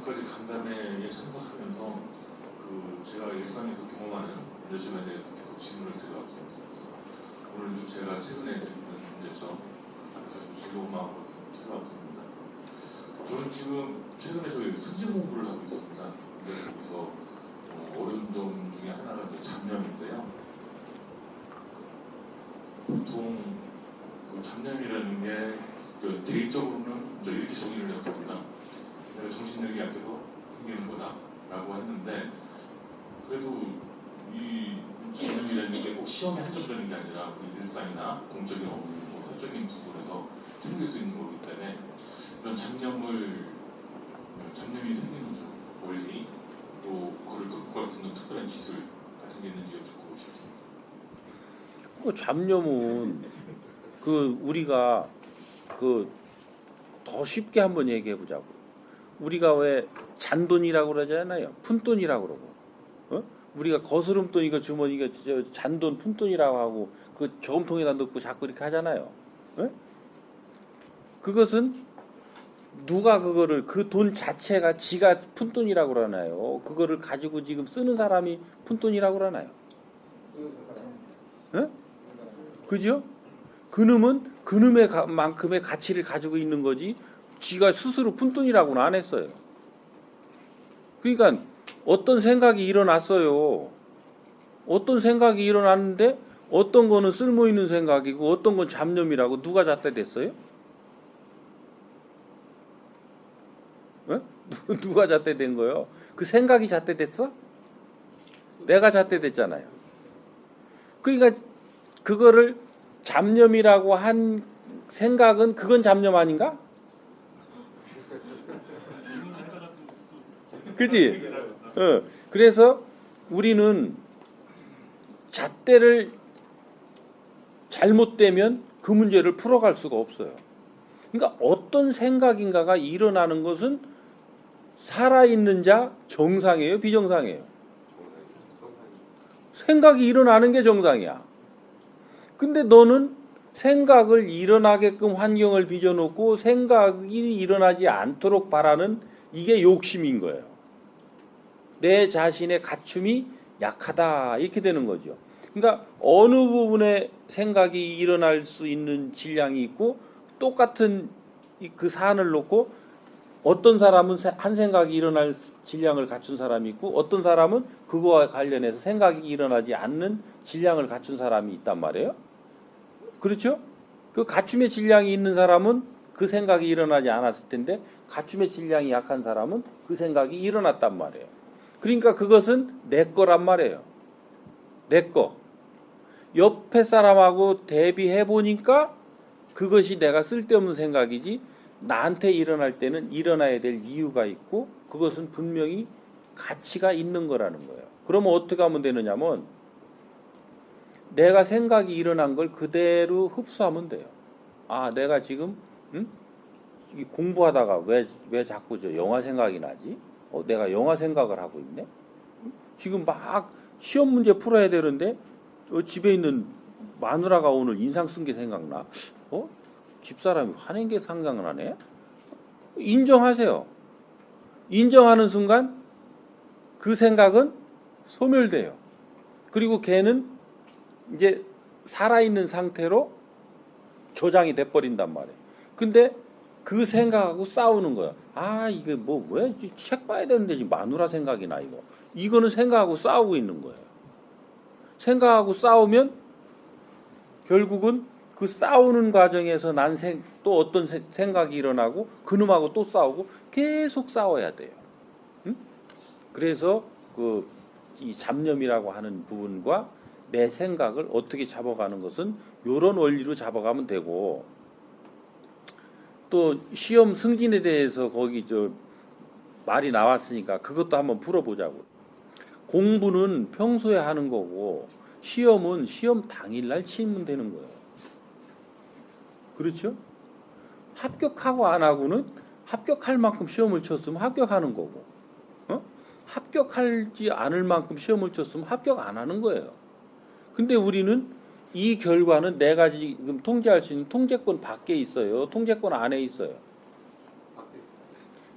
여태까지 간담회에 참석하면서 그 제가 일상에서 경험하는 문제점에 대해서 계속 질문을 드려왔습니다. 그래서 오늘도 제가 최근에 느끼는 문제점 그래서 좀 즐거운 마음으로 좀 드려왔습니다. 저는 지금 최근에 저희 승진 공부를 하고 있습니다. 거기서 어, 어려운 점 중에 하나가 이제 잡념인데요. 보통 그 잡념이라는 게그 대입적으로는 이제 이렇게 정의를 했습니다. 내가 정신력이 약해서 생기는 거다라고 했는데 그래도 이 잡념이라는 게 꼭 시험에 한정되는 게 아니라 우리 일상이나 공적인 업무, 뭐 사적인 부분에서 생길 수 있는 거기 때문에 이런 잡념을 잡념이 생기는 좀 원리 또 그걸 극복할 수 있는 특별한 기술 같은 게 있는지 여쭙고 싶습니다. 그 잡념은 그 우리가 그 더 쉽게 한번 얘기해 보자고. 우리가 왜 잔돈이라고 그러잖아요. 푼돈이라고 그러고. 어? 우리가 거스름돈 이거 주머니가 저 잔돈 푼돈이라고 하고 그 저금통에다 넣고 자꾸 이렇게 하잖아요. 어? 그것은 누가 그거를 그 돈 자체가 지가 푼돈이라고 그러나요? 그거를 가지고 지금 쓰는 사람이 푼돈이라고 그러나요? 그죠? 그놈은 그놈의 가- 만큼의 가치를 가지고 있는 거지 지가 스스로 푼돈이라고는 안 했어요. 그러니까 어떤 생각이 일어났어요. 어떤 생각이 일어났는데 어떤 거는 쓸모 있는 생각이고 어떤 건 잡념이라고 누가 잣대댔어요? 어? 누- 누가 잣대댄 거요? 그 생각이 잣대댔어? 내가 잣대댔잖아요. 그러니까 그거를 잡념이라고 한 생각은 그건 잡념 아닌가? 그지? 어. 그래서 우리는 잣대를 잘못되면 그 문제를 풀어갈 수가 없어요. 그러니까 어떤 생각인가가 일어나는 것은 살아있는 자 정상이에요, 비정상이에요. 생각이 일어나는 게 정상이야. 근데 너는 생각을 일어나게끔 환경을 빚어놓고 생각이 일어나지 않도록 바라는 이게 욕심인 거예요. 내 자신의 갖춤이 약하다 이렇게 되는 거죠. 그러니까 어느 부분에 생각이 일어날 수 있는 질량이 있고 똑같은 이- 그 사안을 놓고 어떤 사람은 세- 한 생각이 일어날 질량을 갖춘 사람이 있고 어떤 사람은 그거와 관련해서 생각이 일어나지 않는 질량을 갖춘 사람이 있단 말이에요. 그렇죠? 그 갖춤의 질량이 있는 사람은 그 생각이 일어나지 않았을 텐데 갖춤의 질량이 약한 사람은 그 생각이 일어났단 말이에요. 그러니까 그것은 내 거란 말이에요. 내 거. 옆에 사람하고 대비해 보니까 그것이 내가 쓸데없는 생각이지 나한테 일어날 때는 일어나야 될 이유가 있고 그것은 분명히 가치가 있는 거라는 거예요. 그러면 어떻게 하면 되느냐면 내가 생각이 일어난 걸 그대로 흡수하면 돼요. 아, 내가 지금 응? 이 공부하다가 왜 왜 자꾸 저 영화 생각이 나지? 어, 내가 영화 생각을 하고 있네. 응? 지금 막 시험 문제 풀어야 되는데 어, 집에 있는 마누라가 오늘 인상 쓴 게 생각나. 어? 집사람이 화낸 게 생각나네. 인정하세요. 인정하는 순간 그 생각은 소멸돼요. 그리고 걔는 이제 살아있는 상태로 조장이 돼버린단 말이에요. 근데 그 생각하고 싸우는 거야. 아, 이게 뭐, 왜, 책 봐야 되는데 지금 마누라 생각이 나, 이거. 이거는 생각하고 싸우고 있는 거예요. 생각하고 싸우면 결국은 그 싸우는 과정에서 난 생, 또 어떤 세- 생각이 일어나고 그놈하고 또 싸우고 계속 싸워야 돼요. 응? 그래서 그 이 잡념이라고 하는 부분과 내 생각을 어떻게 잡아가는 것은 이런 원리로 잡아가면 되고 또 시험 승진에 대해서 거기 저 말이 나왔으니까 그것도 한번 풀어보자고. 공부는 평소에 하는 거고 시험은 시험 당일날 치면 되는 거예요. 그렇죠? 합격하고 안 하고는 합격할 만큼 시험을 쳤으면 합격하는 거고, 어? 합격하지 않을 만큼 시험을 쳤으면 합격 안 하는 거예요. 근데 우리는 이 결과는 내가 지금 통제할 수 있는 통제권 밖에 있어요. 통제권 안에 있어요.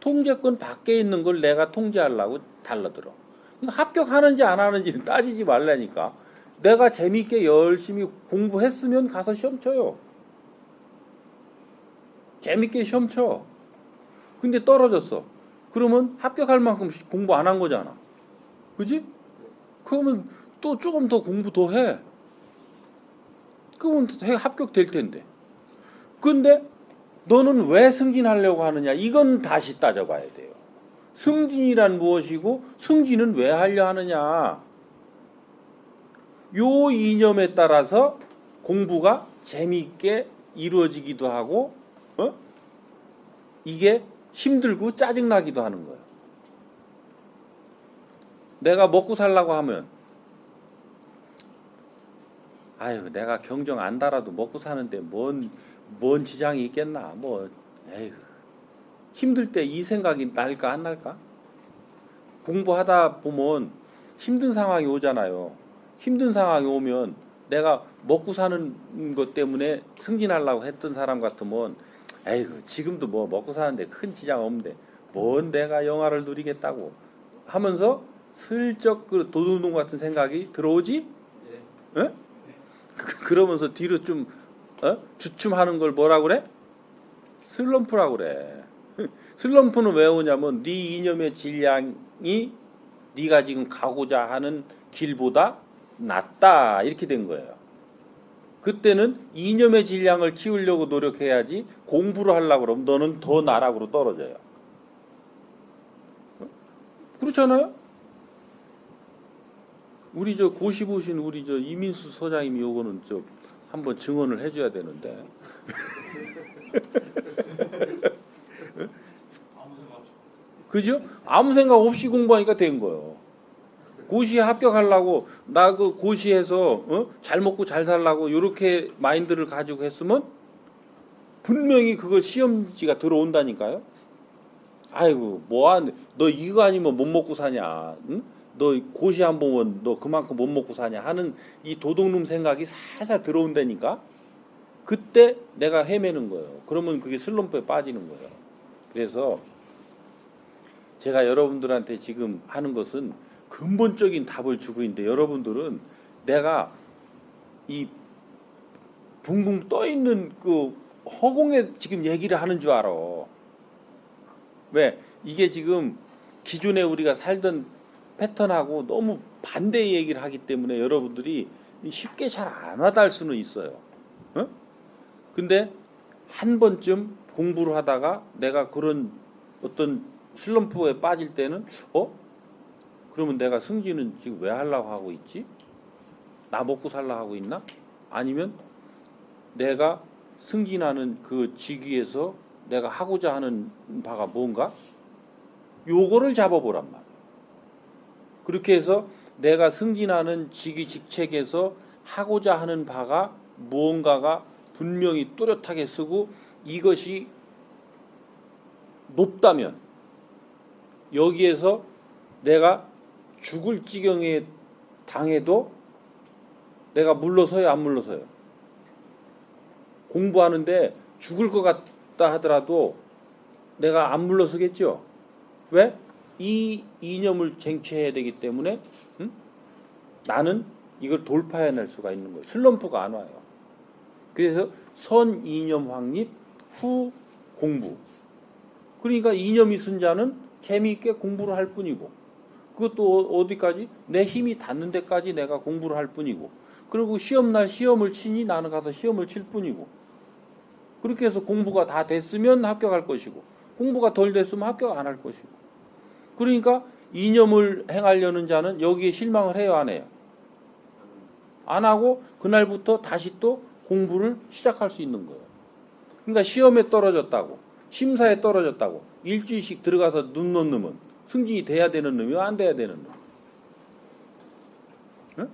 통제권 밖에 있는 걸 내가 통제하려고 달라들어. 그러니까 합격하는지 안 하는지는 따지지 말라니까. 내가 재밌게 열심히 공부했으면 가서 시험 쳐요. 재밌게 시험 쳐. 근데 떨어졌어. 그러면 합격할 만큼 공부 안 한 거잖아. 그지? 그러면 또 조금 더 공부 더 해. 해- 합격될 텐데. 근데 너는 왜 승진하려고 하느냐? 이건 다시 따져봐야 돼요. 승진이란 무엇이고 승진은 왜 하려 하느냐? 요 이념에 따라서 공부가 재미있게 이루어지기도 하고, 어? 이게 힘들고 짜증나기도 하는 거예요. 내가 먹고 살라고 하면, 아유, 내가 경정 안 달아도 먹고 사는데 뭔, 뭔 지장이 있겠나? 뭐, 에휴. 힘들 때 이 생각이 날까 안 날까? 공부하다 보면 힘든 상황이 오잖아요. 힘든 상황이 오면 내가 먹고 사는 것 때문에 승진하려고 했던 사람 같으면 에이구 지금도 뭐 먹고 사는데 큰 지장 없는데 뭔 내가 영화를 누리겠다고 하면서 슬쩍 그 도둑놈 같은 생각이 들어오지? 네. 예? 그- 그러면서 뒤로 좀 어? 주춤하는 걸 뭐라 그래? 슬럼프라고 그래. 슬럼프는 왜 오냐면 네 이념의 질량이 네가 지금 가고자 하는 길보다 낮다 이렇게 된 거예요. 그때는 이념의 질량을 키우려고 노력해야지 공부를 하려고 그러면 너는 더 나락으로 떨어져요. 어? 그렇잖아요? 우리 저 고시 보신 우리 저 이민수 소장님이 요거는 저 한번 증언을 해줘야 되는데 그죠? 아무 생각 없이 공부하니까 된 거예요. 고시에 합격하려고 나 그 고시에서 어? 잘 먹고 잘 살라고 이렇게 마인드를 가지고 했으면 분명히 그거 시험지가 들어온다니까요. 아이고 뭐한 너 이거 아니면 못 먹고 사냐? 응? 너 고시 안 보면 너 그만큼 못 먹고 사냐 하는 이 도둑놈 생각이 살살 들어온다니까. 그때 내가 헤매는 거예요. 그러면 그게 슬럼프에 빠지는 거예요. 그래서 제가 여러분들한테 지금 하는 것은 근본적인 답을 주고 있는데 여러분들은 내가 이 붕붕 떠 있는 그 허공에 지금 얘기를 하는 줄 알아. 왜? 이게 지금 기존에 우리가 살던 패턴하고 너무 반대 얘기를 하기 때문에 여러분들이 쉽게 잘 안 와닿을 수는 있어요. 어? 근데 한 번쯤 공부를 하다가 내가 그런 어떤 슬럼프에 빠질 때는 어? 그러면 내가 승진은 지금 왜 하려고 하고 있지? 나 먹고 살라 하고 있나? 아니면 내가 승진하는 그 직위에서 내가 하고자 하는 바가 뭔가? 요거를 잡아보란 말이야. 그렇게 해서 내가 승진하는 직위 직책에서 하고자 하는 바가 무언가가 분명히 또렷하게 쓰고 이것이 높다면 여기에서 내가 죽을 지경에 당해도 내가 물러서요? 안 물러서요? 공부하는데 죽을 것 같다 하더라도 내가 안 물러서겠죠? 왜? 이 이념을 쟁취해야 되기 때문에 응? 나는 이걸 돌파해낼 수가 있는 거예요. 슬럼프가 안 와요. 그래서 선 이념 확립 후 공부. 그러니까 이념이 있은 자는 재미있게 공부를 할 뿐이고 그것도 어- 어디까지? 내 힘이 닿는 데까지 내가 공부를 할 뿐이고 그리고 시험날 시험을 치니 나는 가서 시험을 칠 뿐이고 그렇게 해서 공부가 다 됐으면 합격할 것이고 공부가 덜 됐으면 합격 안 할 것이고 그러니까 이념을 행하려는 자는 여기에 실망을 해요 안 해요? 안 하고 그날부터 다시 또 공부를 시작할 수 있는 거예요. 그러니까 시험에 떨어졌다고 심사에 떨어졌다고 일주일씩 들어가서 눈 놓는 놈은 승진이 돼야 되는 놈이요? 안 돼야 되는 놈? 응?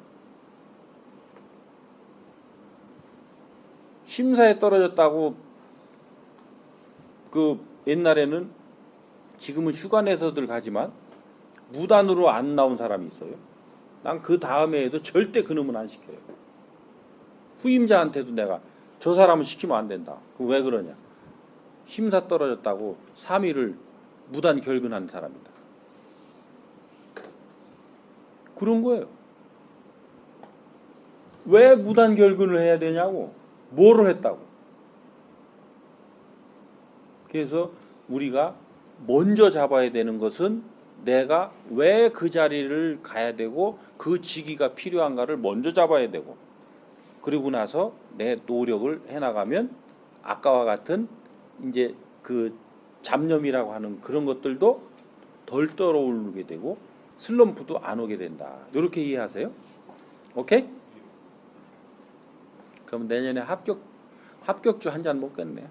심사에 떨어졌다고 그 옛날에는 지금은 휴가 내서들 가지만 무단으로 안 나온 사람이 있어요. 난 그 다음에 해도 절대 그 놈은 안 시켜요. 후임자한테도 내가 저 사람은 시키면 안 된다. 그 왜 그러냐? 심사 떨어졌다고 3일을 무단 결근한 사람이다. 그런 거예요. 왜 무단 결근을 해야 되냐고. 뭐를 했다고. 그래서 우리가 먼저 잡아야 되는 것은 내가 왜 그 자리를 가야 되고 그 직위가 필요한가를 먼저 잡아야 되고 그리고 나서 내 노력을 해나가면 아까와 같은 이제 그 잡념이라고 하는 그런 것들도 덜 떠오르게 되고 슬럼프도 안 오게 된다. 이렇게 이해하세요? 오케이? 그럼 내년에 합격 합격주 한 잔 먹겠네.